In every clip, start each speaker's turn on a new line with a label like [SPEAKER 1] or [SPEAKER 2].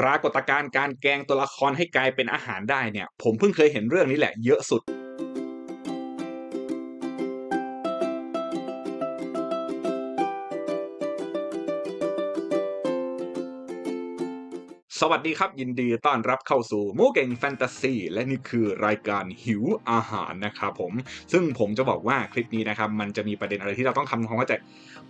[SPEAKER 1] ปรากฏการณ์การแกงตัวละครให้กลายเป็นอาหารได้เนี่ย ผมเพิ่งเคยเห็นเรื่องนี้แหละเยอะสุด สวัสดีครับ ยินดีต้อนรับเข้าสู่มูเก่งแฟนตาซีและนี่คือรายการหิวอาหารนะครับผมซึ่งผมจะบอกว่าคลิปนี้นะครับมันจะมีประเด็นอะไรที่เราต้องทำความเข้าใจ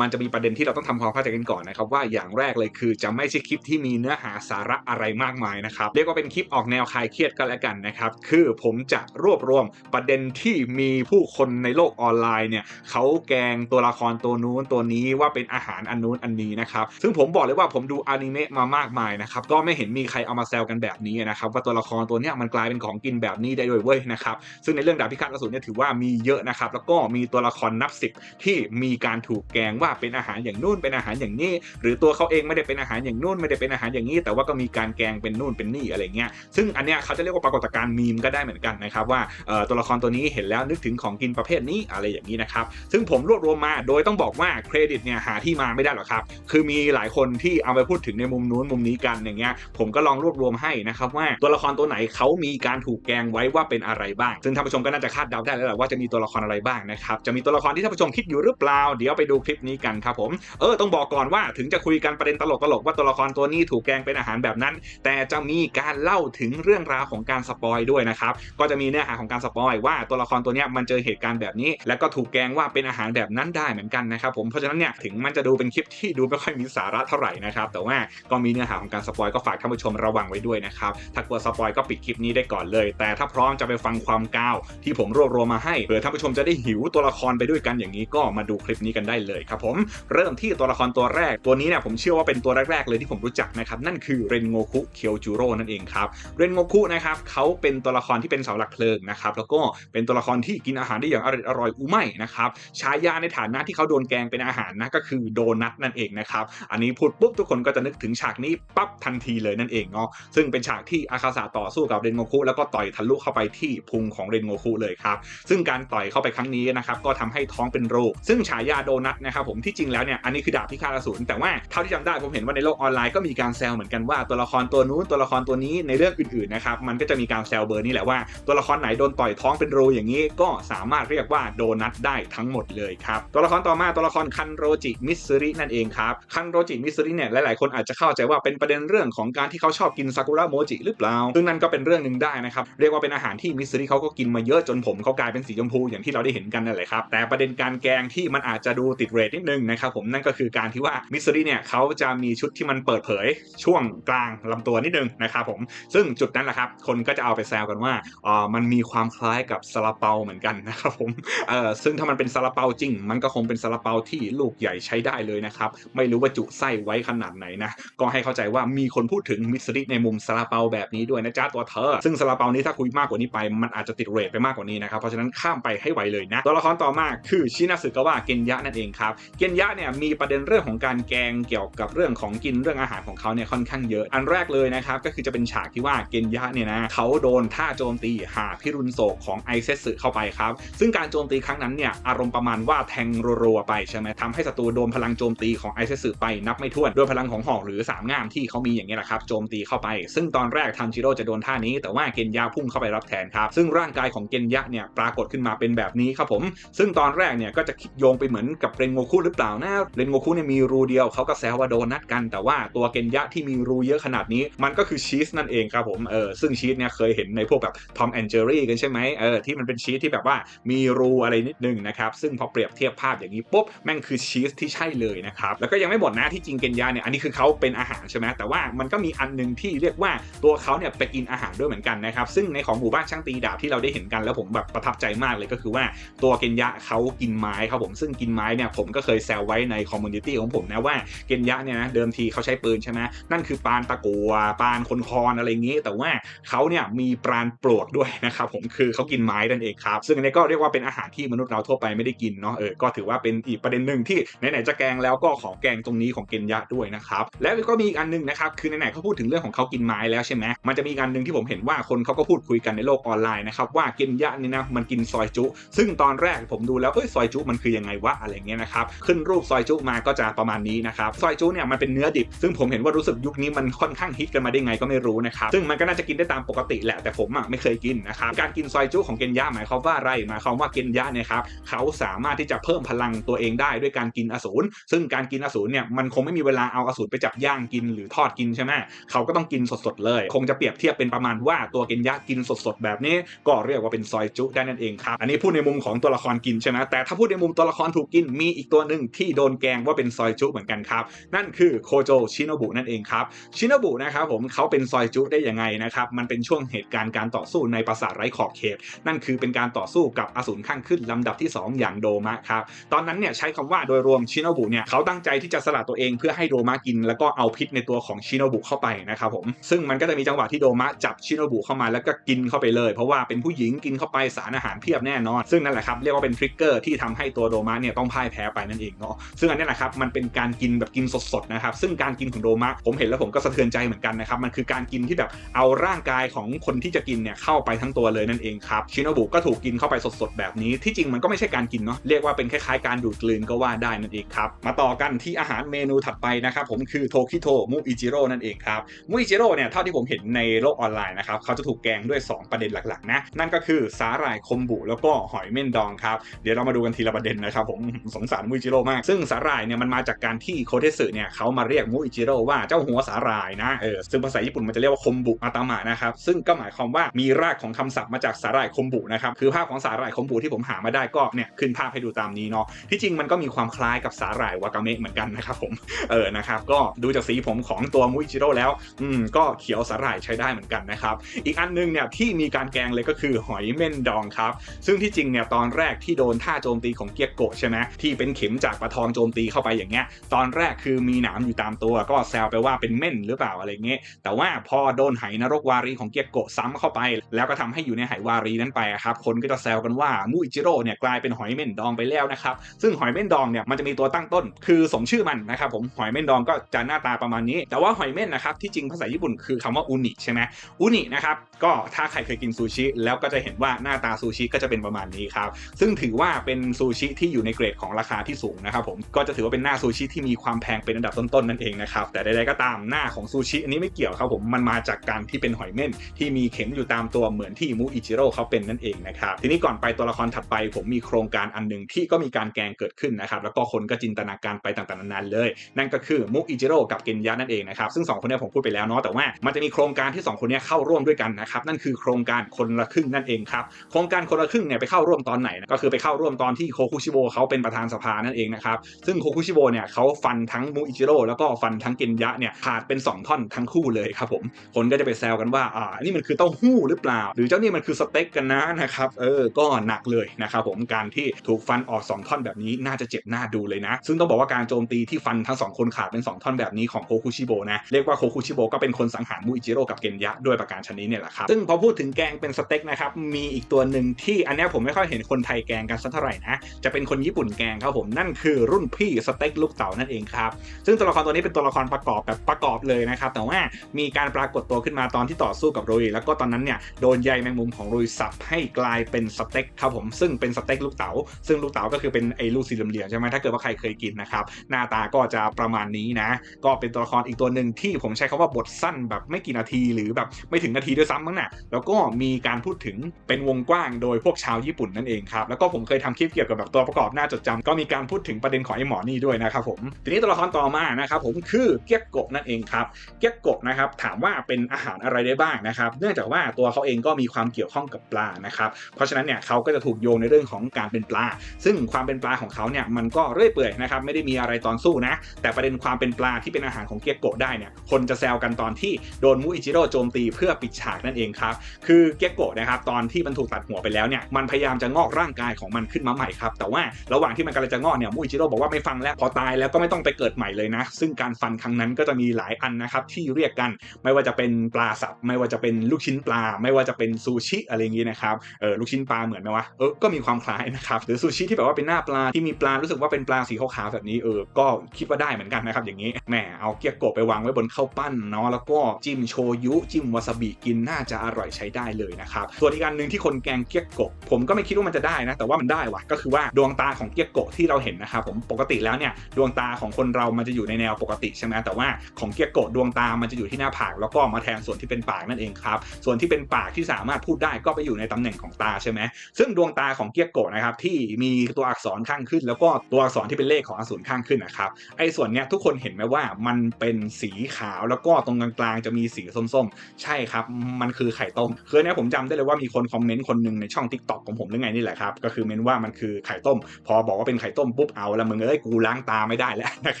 [SPEAKER 1] มันจะมีประเด็นที่เราต้องทำความเข้าใจกันก่อนนะครับว่าอย่างแรกเลยคือจะไม่ใช่คลิปที่มีเนื้อหาสาระอะไรมากมายนะครับเรียกว่าเป็นคลิปออกแนวคลายเครียดก็แล้วกันนะครับคือผมจะรวบรวมประเด็นที่มีผู้คนในโลกออนไลน์เนี่ยเขาแกงตัวละครตัวนู้นตัวนี้ว่าเป็นอาหารอันนู้นอันนี้นะครับซึ่งผมบอกเลยว่าผมดูอนิเมะมามากมายนะครับก็ไม่เห็นมีใครเอามาแซวกันแบบนี้นะครับว่าตัวละครตัวเนี้ยมันกลายเป็นของกินแบบนี้ได้ด้วยเว้ยนะครับซึ่งในเรื่องดาบพิฆาตอสูรเนี่ยถือว่ามีเยอะนะครับแล้วก็มีตัวละครนับสิบที่มีการถูกแกงว่าเป็นอาหารอย่างนู่นเป็นอาหารอย่างนี้ หรือตัวเขาเองไม่ได้เป็นอาหารอย่างนู่นไม่ได้เป็นอาหารอย่างนี้ แต่ว่าก็มีการแกงเป็นนู่นเป็นนี่อะไรเงี้ยซึ่งอันเนี้ยเขาจะเรียกว่าปรากฏการณ์มีมก็ได้เหมือนกันนะครับว่าตัวละครตัวนี้เห็นแล้วนึกถึงของกินประเภทนี้อะไรอย่างนี้นะครับซึ่งผมรวบรวมมาโดยต้องบอกว่าเครดิตเนี่ยหาที่มาไม่ได้หรอกครับคือมีหลายคนที่เอาไปพูดถึงในมุมนู้นมุมนี้กันอย่างเงี้ยผมก็ลองรวบรวมให้นะครับว่าตัวละครตัวไหนเขามีการถูกแกงไว้ว่าเป็นอะไรบ้าง ซึ่งท่านผู้ชมก็น่าจะคาดเดาได้แล้วแหละว่าจะมีตัวละครอะไรบ้างนะครับจะมีตัวละครที่ท่านผู้ชมคิดอยู่หรือเปล่า เดี๋ยวไปดูคลิปนี้กันครับผมเออต้องบอกก่อนว่าถึงจะคุยกันประเด็นตลกๆว่าตัวละครตัวนี้ถูกแกงเป็นอาหารแบบนั้น แต่จะมีการเล่าถึงเรื่องราวของการสปอยด้วยนะครับก็จะมีเนื้อหาของการสปอยว่าตัวละครตัวนี้มันเจอเหตุการณ์แบบนี้ แล้วก็ถูกแกงว่าเป็นอาหารแบบนั้นได้เหมือนกันนะครับผมเพราะฉะนั้นเนี่ยถึงมันจะดูเป็นคลิปที่ดูไม่ค่อยมีสาระเท่าไหร่นะครับแต่ว่าก็มีเนื้อหาของการสปอยก็ฝากท่านผู้ชมระวังไว้ด้วยนะครับ ถ้ากลัวสปอยก็ปิดคลิปนี้ได้ก่อนเลย แต่ถ้าพร้อมจะไปฟังความก้าวที่ผมรวบรวมมาให้เผื่อท่านผู้ชมจะได้หิวตัวละครไปด้วยกันอย่างนี้ก็มาดูคลิปนี้กันได้เลยครับผมเริ่มที่ตัวละครตัวแรกตัวนี้เนี่ยผมเชื่อว่าเป็นตัวแรกๆเลยที่ผมรู้จักนะครับนั่นคือเรนโงคุเคียวจูโร่นั่นเองครับเรนโงคุนะครับเขาเป็นตัวละครที่เป็นเสาหลักเพลิงนะครับแล้วก็เป็นตัวละครที่กินอาหารได้อย่างอร่อยอร่อยอุไม่นะครับฉายาในฐานะที่เขาโดนแกงเป็นอาหารนะก็คือโดนัทนั่นเองนะครับอันนี้พูดปุ๊บทุกคนก็จะนึกถึงฉากนี้ปั๊บทันทีเลยนั่นเองเนาะซึ่งเป็นฉากที่อาคาสะต่อสู้กับเรนโงคุแล้วก็ต่อยทะลุเข้าไปที่พุงของเรนโงคุเลยครับซึ่งการต่อยเข้าไปครั้งนี้นะครับก็ทำให้ท้องเป็นรูซึ่งฉายาโดนัทนะครับผมที่จริงแล้วเนี่ยอันนี้คือดาบพิฆาตอสูรแต่ว่าเท่าที่จำได้ผมเห็นว่าในโลกออนไลน์ก็มีการแซวเหมือนกันว่าตัวละครตัวนู้นตัวละครตัวนี้ในเรื่องอื่นๆนะครับมันก็จะมีการแซวเบอร์นี้แหละว่าตัวละครไหนโดนต่อยท้องเป็นรูอย่างนี้ก็สามารถเรียกว่าโดนัทได้ทั้งหมดเลยครับตัวละครต่อมาตัวละครคันโรจิมิสซิรินั่นเองครับคันโรจิมิสซิริเนี่ยหลายๆคนอาจจะเข้าใจว่าเป็นประเด็นเรื่องของการที่เขาชอบกินซากุระโมจิหรือเปล่า ซึ่งนั่นก็เป็นเรื่องหนึ่งได้นะครับ เรียกว่าเป็นอาหารที่มิสซิริเขาก็กินมาเยอะจนผมเขากลายเป็นสีชมพูอย่างที่เราได้เห็นกันนั่นแหละครับ แต่ประเด็นการแกงที่มันอาจจะดูติดเรทนิดนึงนะครับผมนั่นก็คือการที่ว่ามิสซิริเนี่ยเขาจะมีชุดที่มันเปิดเผยช่วงกลางลำตัวนิดนึงนะครับผม ซึ่งจุดนั้นแหละครับคนก็จะเอาไปแซวกันว่าอ่ามันมีความคล้ายกับซาลาเปาเหมือนกันนะครับผมเอ่อซึ่งถ้ามันเป็นซาลาเปาจริง มันก็คงเป็นซาลาเปาที่ลูกใหญ่ใช้ได้เลยนะครับไม่รู้ว่าจุไส้ไว้ขนาดไหนนะก็ให้เข้าใจว่ามีคนพูดดถึงมิสซิริในมุมซาลาเปาแบบนี้ด้วยนะจ๊ะตัวเธอ ซึ่งซาลาเปานี้ถ้าคุยมากกว่านี้ไปมันอาจจะติดเรทไปมากกว่านี้นะครับเพราะฉะนั้นข้ามไปให้ไวเลยนะตัวละครต่อมาคือชินาสึกาวะเกนยะนั่นเองครับเกนยะเนี่ยมีประเด็นเรื่องของการแกงเกี่ยวกับเรื่องของกินเรื่องอาหารของเขาเนี่ยค่อนข้างเยอะ อันแรกเลยนะครับก็คือจะเป็นฉากที่ว่าเกนยะเนี่ยนะเขาโดนท่าโจมตีหาพิรุณโศกของไอเซสึเข้าไปครับซึ่งการโจมตีครั้งนั้นเนี่ยอารมณ์ประมาณว่าแทงรัวๆไปใช่ไหมทำให้ศัตรูโดนพลังโจมตีของไอเซสึไปนับไม่ถ้วนด้วยพลังของหอกหรือสามง่ามที่เขามีอย่างเงี้ยแหละครับโจมตีเข้าไป ซึ่งตอนแรกทันจิโร่จะโดนท่านี้ แต่ว่าเกนยะพุ่งเข้าไปรับแทนครับซึ่งร่างกายของเกนยะเนี่ยปรากฏขึ้นมาเป็นแบบนี้ครับผม ซึ่งตอนแรกเนี่ยก็จะคิดโยงไปเหมือนกับเรนโงคุหรือเปล่านะเรนโงคุเนี่ยมีรูเดียวเขาก็แซวว่าโดนัทกัน แต่ว่าตัวเกนยะที่มีรูเยอะขนาดนี้ มันก็คือชีสนั่นเองครับผมเออซึ่งชีสเนี่ยเคยเห็นในพวกแบบทอมแอนเจอรี่กันใช่ไหมเออที่มันเป็นชีสที่แบบว่ามีรูอะไรนิดนึงนะครับซึ่งพอเปรียบเทียบภาพอย่างนี้ปุ๊บแม่งคือชีสที่ใช่เลยนะครับแล้วก็ยังไม่หมดนะที่จริงเกนยะเนี่ยอันนี้คือเขาเป็นอาหารใช่ไหมแต่ว่ามันก็มีอันหนึงที่เรียกว่าตัวเขาเนี่ยไปกินอาหารด้วยเหมือนกันนะครับ ซึ่งในของหมู่บ้านช่างตีดาบที่เราได้เห็นกันแล้วผมแบบประทับใจมากเลยก็คือว่าตัวเกนยะเขากินไม้ครับผมซึ่งกินไม้เนี่ยผมก็เคยแซวไว้ในคอมมูนิตี้ของผมนะว่าเกนยะเนี่ยนะเดิมทีเขาใช้ปืนใช่ไหมนั่นคือปานตะกัวปานคนคอนอะไรอย่างนี้ แต่ว่าเขาเนี่ยมีปาณปลวกด้วยนะครับผมคือเขากินไม้นั่นเองครับซึ่งอันนี้ก็เรียกว่าเป็นอาหารที่มนุษย์เราทั่วไปไม่ได้กินเนาะเออก็ถือว่าเป็นอีกประเด็นหนึ่งที่ไหนๆจะแกงแล้วก็ขอแกงตรงนี้ของเกนยะด้วยนะครับแล้วก็มีอีกอันนึงนะครับคือในไหนๆเขาพูดถึงเรื่องของเขากินไม้แล้วใช่ไหมมันจะมีการหนึ่งที่ผมเห็นว่าคนเขาก็พูดคุยกันในโลกออนไลน์นะครับว่าเกนยะนี่นะมันกินซอยจุ ซึ่งตอนแรกผมดูแล้วเอ้ยซอยจุมันคือยังไงวะอะไรเงี้ยนะครับขึ้นรูปซอยจุมาก็จะประมาณนี้นะครับซอยจุเนี่ยมันเป็นเนื้อดิบ ซึ่งผมเห็นว่ารู้สึกยุคนี้มันค่อนข้างฮิตกันมาได้ไงก็ไม่รู้นะครับซึ่งมันก็น่าจะกินได้ตามปกติแหละแต่ผมอะไม่เคยกินนะครับการกินซอยจุของเกนยะหมายความว่าอะไรหมายความว่าเกนยะเนี่ยครับเขาสามารถที่จะเพิ่มพลังตัวเองได้ด้วยการกินอสูรซึ่งการกินอสูรเนี่ยมันคงไม่มีเวลาเอาอสูรไปจับย่างกินหรือทอดกินใช่ไหมเขาก็ต้องกินสดๆเลย คงจะเปรียบเทียบเป็นประมาณว่าตัวเกนยะกินสดๆแบบนี้ ก็เรียกว่าเป็นซอยจุได้นั่นเองครับ อันนี้พูดในมุมของตัวละครกินใช่ไหมแต่ถ้าพูดในมุมตัวละครถูกกินมีอีกตัวหนึ่งที่โดนแกงว่าเป็นซอยจุเหมือนกันครับ นั่นคือโคโจชิโนบุนั่นเองครับชิโนบุนะครับผมเขาเป็นซอยจุได้ยังไงนะครับมันเป็นช่วงเหตุการณ์การต่อสู้ในปราสาทไร้ขอบเขต นั่นคือเป็นการต่อสู้กับอสูรข้างขึ้นลำดับที่ 2 อย่างโดมะครับตอนนั้นเนี่ยใช้คำว่าโดยรวมชิโนบุเนี่ยเขาตั้งใจที่จะสละตัวเองเพื่อให้โดมะกิน แล้วก็เอาพิษในตัวของชิโนบุเข้าไปนะครับผมซึ่งมันก็จะมีจังหวะที่โดมะจับชิโนบุเข้ามาแล้วก็กินเข้าไปเลย เพราะว่าเป็นผู้หญิงกินเข้าไปสารอาหารเพียบแน่นอน ซึ่งนั่นแหละครับเรียกว่าเป็นทริกเกอร์ที่ทำให้ตัวโดมะเนี่ยต้องพ่ายแพ้ไปนั่นเองเนาะซึ่งอันนี้แหละครับมันเป็นการกินแบบกินสดๆนะครับซึ่งการกินของโดมะผมเห็นแล้วผมก็สะเทือนใจเหมือนกันนะครับมันคือการกินที่แบบเอาร่างกายของคนที่จะกินเนี่ยเข้าไปทั้งตัวเลยนั่นเองครับชิโนบุก็ถูกกินเข้าไปสดๆแบบนี้ที่จริงมันก็ไม่ใช่การกินเนาะเรียกว่าเป็นคล้ายๆการดูดกลืนก็ว่าได้นั่นเองครับมาต่อกันที่อาหารเมนูถัดไปนะครับผมคือโทคิโตมูอิจิโร่นั่นเองครับมูอิจิโร่เนี่ยเท่าที่ผมเห็นในโลกออนไลน์นะครับเขาจะถูกแกงด้วย 2 ประเด็นหลักๆนะนั่นก็คือสาหร่ายคมบุแล้วก็หอยเม่นดองครับเดี๋ยวเรามาดูกันทีละประเด็นนะครับผมสงสารมูอิจิโร่มาก ซึ่งสาหร่ายเนี่ยมันมาจากการที่โคเทสึเนี่ยเขามาเรียกมูอิจิโร่ว่าเจ้าหัวสาหร่ายนะเออซึ่งภาษาญี่ปุ่นมันจะเรียกว่าคมบุอาตามะนะครับซึ่งก็หมายความว่ามีรากของคำศัพท์มาจากสาหร่ายคมบุนะครับคือภาพของสาหร่ายคมบุที่ผมหามาได้ก็เนี่ยขึ้นภาพให้ดูตามนี้เนาะที่จริงมันก็มีความคล้ายกับสาหร่ายวากาเมะเหมือนกันนะครับผมเออนะครับก็ดูจากสีผมของตัวมูอิจิโร่แล้ว อืมก็เขียวสาหร่ายใช้ได้เหมือนกันนะครับ อีกอันนึงเนี่ยที่มีการแกงเลยก็คือหอยเม่นดองครับ ซึ่งที่จริงเนี่ยตอนแรกที่โดนท่าโจมตีของเกียกโกะใช่ไหมที่เป็นเข็มจากปลาทองโจมตีเข้าไปอย่างเงี้ย ตอนแรกคือมีหนามอยู่ตามตัว ก็แซวไปว่าเป็นเม่นหรือเปล่าอะไรเงี้ย แต่ว่าพอโดนไหนรกวารีของเกียกโกะซ้ำเข้าไป แล้วก็ทำให้อยู่ในไหวารีนั้นไปครับ คนก็จะแซวกันว่ามูอิจิโร่เนี่ยกลายเป็นหอยเม่นดองไปแล้วนะครับ ซึ่งหอยเม่นดองเนี่ยมันจะมีตัวตั้งต้น คือสมชื่อมันนะครับผม หอยเม่นดองก็จะหน้าตาประมาณนี้ แต่ว่าหอยเม่นนะครับที่จริงภาษาญี่ปุ่นคือคำว่าอุนิใช่ไหมอุนินะครับก็ถ้าใครเคยกินซูชิแล้วก็จะเห็นว่าหน้าตาซูชิก็จะเป็นประมาณนี้ครับซึ่งถือว่าเป็นซูชิที่อยู่ในเกรดของราคาที่สูงนะครับผมก็จะถือว่าเป็นหน้าซูชิที่มีความแพงเป็นอันดับต้นๆนั่นเองนะครับแต่ใดๆก็ตามหน้าของซูชิอันนี้ไม่เกี่ยวครับผมมันมาจากการที่เป็นหอยเม่นที่มีเข็มอยู่ตามตัวเหมือนที่มูอิจิโร่เขาเป็นนั่นเองนะครับทีนี้ก่อนไปตัวละครถัดไปผมมีโครงการอันหนึ่งที่ก็มีการแกงเกิดขึ้นนะครับแล้วก็คนก็จินตนาการไปต่างๆนานาเลย นั่นก็คือมุกอิจิโร่กับเกนยะนั่นเองนะครับซึ่ง2 คนนี้ผมพูดไปแล้วเนาะแต่ว่ามันจะมีโครงการที่ 2 คนนี้เข้าร่วมด้วยกันนะครับนั่นคือโครงการคนละครึ่งนั่นเองครับโครงการคนละครึ่งเนี่ยไปเข้าร่วมตอนไหนนะก็คือไปเข้าร่วมตอนที่โคคุชิโบเขาเป็นประธานสภานั่นเองนะครับซึ่งโคคุชิโบเนี่ยเขาฟันทั้งมุกอิจิโร่แล้วก็ฟันทั้งเกนยะเนี่ยขาดเป็น 2 ท่อนทั้งคู่เลยครับผมคนก็จะไปแซวกันว่าอ่านี่มันคือเต้าหู้หรือเปล่า หรือเจ้านี่มันคือสเต็กกันนะนะครับเออก็หนักเลยนะครับผมการที่ถูกฟันออก 2 ท่อนแบบนี้น่าจะเจ็บหน้าดูเลยนะ ซึ่งต้องบอกว่าการโจมตีที่ฟันทั้ง2คนขาดเป็น 2 ท่อนแบบนี้ของโคคุชิโบนะเรียกว่าโคคุชิโบก็เป็นคนสังหารมูอิจิโร่กับเกนยะด้วยประการชนิดเนี่ยแหละครับ ซึ่งพอพูดถึงแกงเป็นสเต็กนะครับ มีอีกตัวหนึ่งที่อันนี้ผมไม่ค่อยเห็นคนไทยแกงกันสักเท่าไหร่นะ จะเป็นคนญี่ปุ่นแกงครับผม นั่นคือรุ่นพี่สเต็กลูกเต๋านั่นเองครับ ซึ่งตัวละครตัวนี้เป็นตัวละครประกอบแบบประกอบเลยนะครับ แต่ว่ามีการปรากฏตัวขึ้นมาตอนที่ต่อสู้กับโรยแล้วก็ตอนนั้นเนี่ยโดนใยแมงมุมของโรยสับให้กลายเป็นสเต็กครับผม ซึ่งเป็นสเต็กลูกเต๋า ซึ่งลูกเต๋าก็คือเป็นไอ้ลูกสี่เหลี่ยมใช่ไหมถ้าเกิดว่าใครเคยกินนะครับ หน้าตาก็จะประมาณนี้นะ ก็เป็นตัวละครอีกตัวหนึ่งที่ผมใช้คาว่าบทสั้นแบบไม่กี่นาทีหรือแบบไม่ถึงนาทีด้วยซ้ำมั้งนะ่ะแล้วก็มีการพูดถึงเป็นวงกว้างโดยพวกชาวญี่ปุ่นนั่นเองครับแล้วก็ผมเคยทำคลิปเกี่ยวกับแบบตัวประกอบหน้าจดจำก็มีการพูดถึงประเด็นของไอ้หมอนี่ด้วยนะครับผมทีนี้ตัวละครต่อมานะครับผมคือเกียกโกะนั่นเองครับเกียกโกะนะครับถามว่าเป็นอาหารอะไรได้บ้างนะครับเนื่องจากว่าตัวเขาเองก็มีความเกี่ยวข้องกับปลานะครับเพราะฉะนั้นเนี่ยเขาก็จะถูกโยงในเรื่องของการเป็นปลา ซึ่งความเป็นปลาของเขาเนี่ยมันก็เรื่อยเปื่อยนะครับไม่ได้มีอะไรตอนสู้นะแต่ประเด็นความเป็นปลาที่เป็นอาหารของเกียโกะได้เนี่ยคนจะแซวกันตอนที่โดนมูอิจิโร่โจมตีเพื่อปิดฉากนั่นเองครับ คือเกียโกะนะครับตอนที่มันถูกตัดหัวไปแล้วเนี่ยมันพยายามจะงอกร่างกายของมันขึ้นมาใหม่ครับแต่ว่าระหว่างที่มันกำลังจะงอกเนี่ยมูอิจิโร่บอกว่าไม่ฟังแล้วพอตายแล้วก็ไม่ต้องไปเกิดใหม่เลยนะ ซึ่งการฟันครั้งนั้นก็จะมีหลายอันนะครับที่เรียกกันไม่ว่าจะเป็นปลาสับไม่ว่าจะเป็นลูกชิ้นปลา ไม่ว่าจะเป็นซูชิอะไรอย่างนี้นะครับเออลูกชิ้นปลาเหมือนไหมวะเออก็มีความคล้ายนะครับหรือซูชิที่แบบว่าเป็นหน้าปลาที่มีปลารู้สึกว่าเป็นปลาสีขาวๆแบบนี้เออก็คิดว่าได้เหมือนกันนะครับอย่างนี้แหมเอาเกียโกะไปวางไว้บนคข้าวปั้นเนาะแล้วก็จิ้มโชยุจิ้มวาซาบิกินน่าจะอร่อยใช้ได้เลยนะครับส่วนอีกอันหนึ่งที่คนแกงเกี๊ยกกะผมก็ไม่คิดว่ามันจะได้นะแต่ว่ามันได้ว่ะก็คือว่าดวงตาของเกี๊ยกกะที่เราเห็นนะครับผมปกติแล้วเนี่ยดวงตาของคนเรามันจะอยู่ในแนวปกติใช่ไหมแต่ว่าของเกี๊ยกกะดวงตามันจะอยู่ที่หน้าผากแล้วก็มาแทนส่วนที่เป็นปากนั่นเองครับส่วนที่เป็นปากที่สามารถพูดได้ก็ไปอยู่ในตำแหน่งของตาใช่ไหมซึ่งดวงตาของเกี๊ยกโกะนะครับที่มีตัวอักษรข้างขึ้น แล้วก็ตัวอักษรที่เป็นเลขของอสูรข้างขึ้นนะครับไอ้ส่วนเนี้ยทุกคนเห็นไหมว่ามันเป็นสีขาวแล้วก็ตรงกลางๆจะมีสีส้มๆ ใช่ครับ มันคือไข่ต้มคือเนี้ยผมจำได้เลยว่ามีคนคอมเมนต์คนหนึ่งในช่อง t ิ k t o k ของผมหรือไงนี่แหละครับ ก็คือเมนว่ามันคือไข่ต้ม พอบอกว่าเป็นไข่ต้มปุ๊บเอาละมึงเอ้ยกูล้างตาไม่ได้แล้วนะค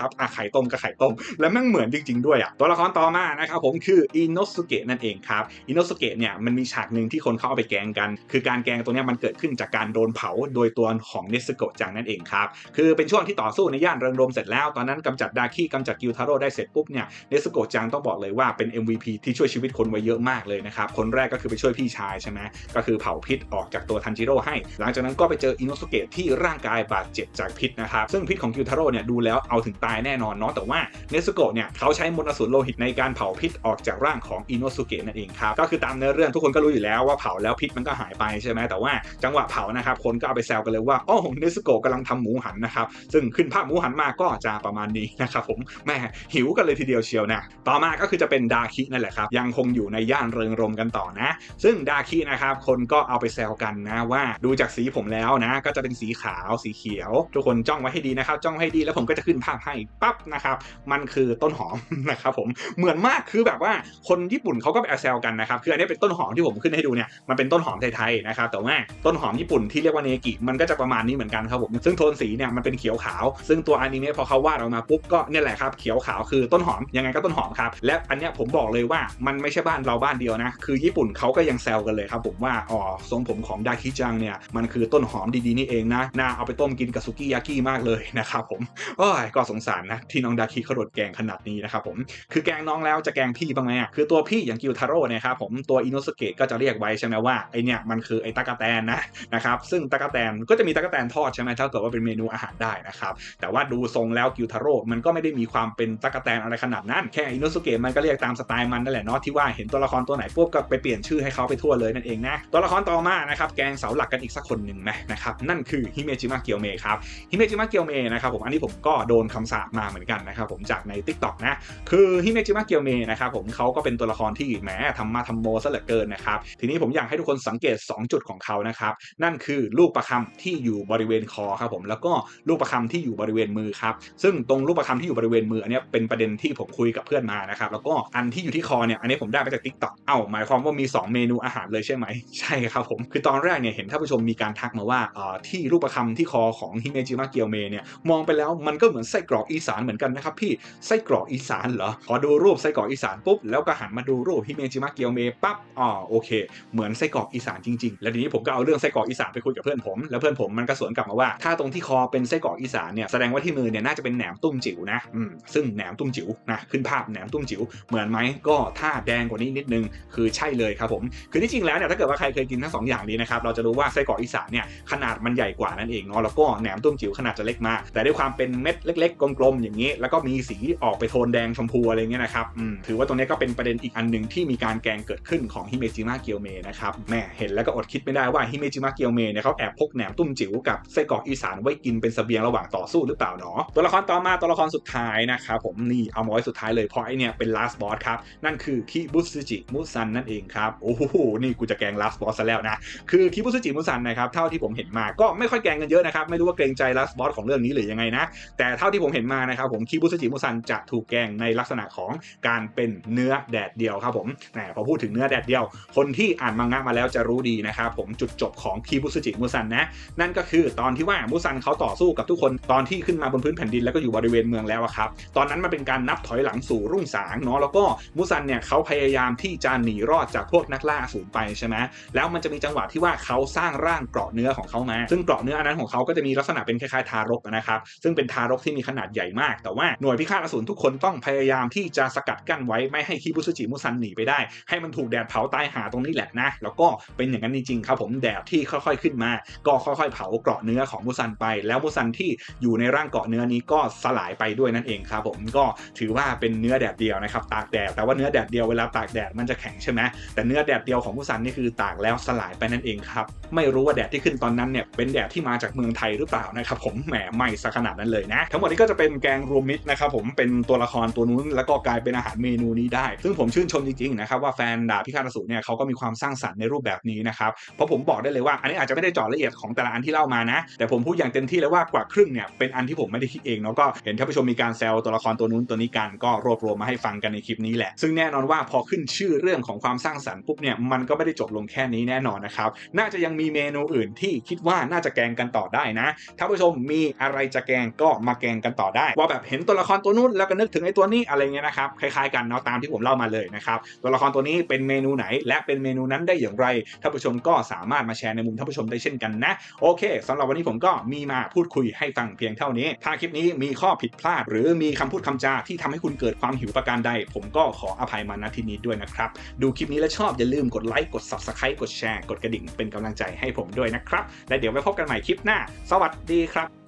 [SPEAKER 1] รับอะไข่ต้มก็ไข่ต้ม แล้วแม่งเหมือนจริง ๆ ด้วยอะตัวละครต่อมานะครับผมคืออินโนสุเกะนั่นเองครับอินโนสุเกะเนี่ยมันมีฉากหนึ่งที่คนเขาเอาไปแกงกัน คือการแกงตัวเนี้ยมันเกิดขึ้นจากการโดนเผาโดยตัวของเนสโกะจังนั่นเองครับคือเป็นช่วงที่ต่อสู้ในย่านเริงรมเสร็จแล้วตอนนั้นกำจัดดาคิกำจัดกิวทาโร่ได้เสร็จปุ๊บเนี่ยเนสโกะจังต้องบอกเลยว่าเป็น MVP ที่ช่วยชีวิตคนไว้เยอะมากเลยนะครับ คนแรกก็คือไปช่วยพี่ชายใช่ไหมก็คือเผาพิษออกจากตัวทันจิโร่ให้ หลังจากนั้นก็ไปเจออินโนสุเกะที่ร่างกายบาดเจ็บจากพิษนะครับ ซึ่งพิษของกิวทาโร่เนี่ยดูแล้วเอาถึงตายแน่นอนเนาะแต่ว่าเนสโกะเนี่ยเขาใช้มนต์อสูรโลหิตในการเผาพิษออกจากร่างของอินโนสุเกะนั่นเองครับก็คือตามเนื้อเรื่องทุกคนก็รู้อยู่แล้วว่าเผาแล้วพิษมันก็หายไปใช่ไหมแต่ว่าจังหวะเผานะครับคนก็เอาไปแซวกันเลยว่าโอ้เนสโกะกำลังทำหมูหันนะครับซึ่งขึ้นภาพหมูหันมาก็จะประมาณนี้นะครับผมแม่หิวกันเลยทีเดียวเชียวนะต่อมาก็คือจะเป็นดาคินั่นแหละครับ ยังคงอยู่ในย่านเริงรมกันต่อนะ ซึ่งดาคินะครับ คนก็เอาไปแซวกันนะว่าดูจากสีผมแล้วนะ ก็จะเป็นสีขาวสีเขียว ทุกคนจ้องไว้ให้ดีนะครับ จ้องให้ดีแล้วผมก็จะขึ้นภาพให้ปั๊บนะครับ มันคือต้นหอมนะครับผมเหมือนมากคือแบบว่าคนญี่ปุ่นเขาก็ไปแซวกันนะครับคืออันนี้เป็นต้นหอมที่ผมขึ้นให้ดูเนี่ยมันเป็นต้นหอมไทยๆนะครับแต่ว่าต้นหอมญี่ปุ่นที่เรียกว่าเนกิมันก็จะประมาณนี้เหมือนกันครับผมซึ่งโทนสีเนี่ยมันเป็นเขียวขาว ซึ่งตัวอนิเมะพอเขาวาดออกมาปุ๊บก็เนี่ยแหละครับเขียวขาวคือต้นหอมยังไงก็ต้นหอมครับ และอันเนี้ยผมบอกเลยว่ามันไม่ใช่บ้านเราบ้านเดียวนะ คือญี่ปุ่นเขาก็ยังแซวกันเลยครับผมว่าอ๋อทรงผมของดาคิจังเนี่ยมันคือต้นหอมดีๆนี่เองนะน่าเอาไปต้มกินกับซุกี้ยากิมากเลยนะครับผมโอ้ยก็สงสารนะที่น้องดาคิเขาโดนแกงขนาดนี้นะครับผมคือแกงน้องแล้วจะแกงพี่บ้างไหมอะคือตัวพี่อย่างกิวทาโร่เนี่ยครับผมตัวอินโนสเกะก็จะเรียกไว้ใช่ไหมว่าไอเนี่ยมันคือไอตะกะแตนนะนะครับซึ่งตะกะแตนก็จะมีตะกะแตนทอดใช่ไหมถ้าเกิดว่าเป็นเมนูอาหารได้นะครับแต่ว่าดูทรงแล้วกิวทาโร่มันก็ไม่ได้มีความเป็นตะกะแตนอะไรขนาดนั้นค่อินโนสเกะมันก็เรียกตามสไตล์มันนั่นแหละเนาะที่ว่าเห็นตัวละครตัวไหนปุ๊บก็ไปเปลี่ยนชื่อให้เขาไปทั่วเลยนั่นเองนะตัวละครต่อมานะครับแกงเสาหลักกันอีกสักคนหนึ่งนะนะครับนั่นคือฮิเมจิมะเกียวเมครับฮิเมจิมะเกียวเมนะครับผมอันนี้ผมก็โดนคำสาปมาเหมือนกันนะครับผมจากใน t ิ k t o k นะคือฮิเมจิมะเกียวเมนะครับผมเขาก็เป็นตัวละครที่แหมทำมาทำโมซะเหลือเกินนะครับทีนี้ผมอยากให้ทุกคนสังเกต 2 จุดของเขานะครับนั่นคือลูกประคำที่อยู่บริเวณคอครับผมแล้วก็ลูกประคำที่อยู่บริเวณมือครับซึ่งตรงลูกประคำที่อยู่บริเวณมืออันนี้เป็นประเด็นที่ผมคุยกับเพื่อนมานะครับ แล้วก็อันที่อยู่ที่คอเนี่ย อันนี้ผมได้มาจาก t ิ k t o k เอ้าหมายความว่ามี 2 เมนูอาหารเลยใช่ไหม ใช่ครับผม คือตอนแรกเนี่ยเห็นท่านผู้ชมมีการทักมาว่าที่ลูกประคำที่คอของฮิเมจิมะเกียวเมเนี่ย มองไปแล้วมันก็เหมือนไส้กรอกอีสานเหมือนกันนะครับพี่ ไส้กรอกอีสานเหรอพอดูรูปไส้กรอกอีสานปุ๊บ แล้วก็หันมาดูรูปฮิเมจิมะเกียวเมปั๊บ อ๋อโอเค เหมือนไส้กรอกอีสานจริงๆ แล้วทีนี้ผมก็เอาเรื่องไส้กรอกอีสานไปคุยกับเพื่อนผม แล้วเพื่อนผมมันก็สวนกลับมาว่า ถ้าตรงที่คอเป็นไส้กรอกอีสานเนี่ย แสดงว่าที่มือเนี่ยน่าจะเป็นแหนมตุ้มจิ๋วนะ อืม ซึ่งแหนมตุ้มจิ๋วนะขึ้นภาพแหนมตุ้มจิ๋วเหมือนไหมก็ถ้าแดงกว่านี้นิดนึงคือใช่เลยครับผมคือที่จริงแล้วเนี่ยถ้าเกิดว่าใครเคยกินทั้งสองอย่างนี้นะครับเราจะรู้ว่าไส้กรอกอีสานเนี่ยขนาดมันใหญ่กว่านั่นเองเนาะแล้วก็แหนมตุ้มจิ๋วขนาดจะเล็กมากแต่ด้วยความเป็นเม็ดเล็ก ๆ กลมๆอย่างนี้ แล้วก็มีสีออกไปโทนแดงชมพูอะไรเงี้ยนะครับอืมถือว่าตรงนี้ก็เป็นประเด็นอีกอันหนึ่งที่มีการแกงเกิดขึ้นของฮิเมจิมะเกียวเมนะครับแม่เห็นแล้วก็อดคิดไม่ได้ว่าฮิเมจิมะเกียวเมเนี่ยเขาแอบพกแหนมตุ้มจิ๋วกับไส้กรอกอีสานไว้กินเป็นเสบียงระหว่างต่อสู้หรือเปล่าเนาะตัวละครต่อมาตัวละครสุดท้ายนะครับผมนี่เอามาไว้สุดท้ายเลยพราะไอเนี่ยเป็น last boss ครับ นั่นคือคิบุสึจิมุซันนั่นเองครับ โอ้โห นี่กูจะแกง last boss ซะแล้วนะ คือคิบุสึจิมุซันนะครับ เท่าที่ผมเห็นมาก็ไม่ค่อยแกงกันเยอะนะครับ ไม่รู้ว่าเกรงใจ last boss ของเรื่องนี้หรือยังไงนะ แต่เท่าที่ผมเห็นมานะครับผมคิบุสึจิมุซันจะถูกแกงในลักษณะของการเป็นเนื้อแดดเดียวครับผมแหมพอพูดถึงเนื้อแดดเดียว คนที่อ่านมังงะมาแล้วจะรู้ดีนะครับผมจุดจบของคิบุสึจิมุซันนะ นั่นก็คือตอนที่ว่ามุซันเขาต่อสู้กับทุกคนตอนที่ขึ้นมาบนพื้นแผ่นดินแล้วก็อยู่บริเวณเมืองแล้วครับ ตอนนั้นมันเป็นการนับถอยหลังสูรุ่งสางเนาะแล้วก็มุซันเนี่ยเขาพยายามที่จะหนีรอดจากพวกนักล่าสูรไปใช่ไหมแล้วมันจะมีจังหวะที่ว่าเขาสร้างร่างเกราะเนื้อของเขามา ซึ่งเกราะเนื้ออันนั้นของเขาก็จะมีลักษณะเป็นคล้ายๆทารกนะครับซึ่งเป็นทารกที่มีขนาดใหญ่มาก แต่ว่าหน่วยพิฆาตอสูรทุกคนต้องพยายามที่จะสกัดกั้นไว้ไม่ให้คิบุสจิมุซันหนีไปได้ ให้มันถูกแดดเผาตายหาตรงนี้แหละนะแล้วก็เป็นอย่างนั้นจริงๆครับผมแดดที่ค่อยๆขึ้นมา ก็ค่อยๆ เผาเกราะเนื้อของมุซันไป แล้วมุซันที่อยู่ในร่างเกราะเนื้อนี้ก็สลายไปด้วยนั่นเองครับผมก็ถือว่าเป็นนื้อแดดเดียวนะครับตากแดดแต่ว่าเนื้อแดดเดียวเวลาตากแดดมันจะแข็งใช่ไหมแต่เนื้อแดดเดียวของผู้ซันนี่คือตากแล้วสลายไปนั่นเองครับไม่รู้ว่าแดดที่ขึ้นตอนนั้นเนี่ยเป็นแดดที่มาจากเมืองไทยหรือเปล่านะครับผมแหมไม่ซะขนาดนั้นเลยนะทั้งหมดนี้ก็จะเป็นแกงรวมมิตรนะครับผมเป็นตัวละครตัวนู้นแล้วก็กลายเป็นอาหารเมนูนี้ได้ ซึ่งผมชื่นชมจริงๆนะครับว่าแฟนดาพิฆาตสูรเนี่ยเขาก็มีความสร้างสรรค์ในรูปแบบนี้นะครับเพราะผมบอกได้เลยว่าอันนี้อาจจะไม่ได้เจาะละเอียดของแต่ละอันที่เล่ามานะ แต่ผมพูดอย่างเต็มที่เลยว่ากว่าครึ่งเนี่ยเป็นอันที่ผมไม่ได้คิดเองเนาะก็เห็นท่านผู้ชมมีการแซวตัวละครตัวนู้นตัวนี้กันก็รวบรวมมาให้ฟังกันในคลิปนี้แหละ ซึ่งแน่นอนว่าพอขึ้นชื่อเรื่องของความสร้างสรรค์ปุ๊บเนี่ยมันก็ไม่ได้จบลงแค่นี้แน่นอนนะครับ น่าจะยังมีเมนูอื่นที่คิดว่าน่าจะแกงกันต่อได้นะท่านผู้ชมมีอะไรจะแกงก็มาแกงกันต่อได้ ว่าแบบเห็นตัวละครตัวนู้นแล้วก็นึกถึงไอ้ตัวนี้อะไรเงี้ยนะครับคล้ายๆกันเนาะตามที่ผมเล่ามาเลยนะครับตัวละครตัวนี้เป็นเมนูไหน และเป็นเมนูนั้นได้อย่างไรท่านผู้ชมก็สามารถมาแชร์ในมุมท่านผู้ชมได้เช่นกันนะ โอเคสำหรับวันนี้ผมก็มีมาพูดคุยให้ฟังเพียงเท่านี้ ถ้าคลิปนี้มีข้อผิดพลาด หรือมีคำพูดคำจาที่ทำให้คุณเกิดความหิวประการใด ผมก็ขออภัยมาณที่นี้ด้วยนะครับ ดูคลิปนี้แล้วชอบอย่าลืมกดไลค์กด subscribe กดแชร์กดกระดิ่งเป็นกำลังใจให้ผมด้วยนะครับ และเดี๋ยวไว้พบกันใหม่คลิปหน้า สวัสดีครับ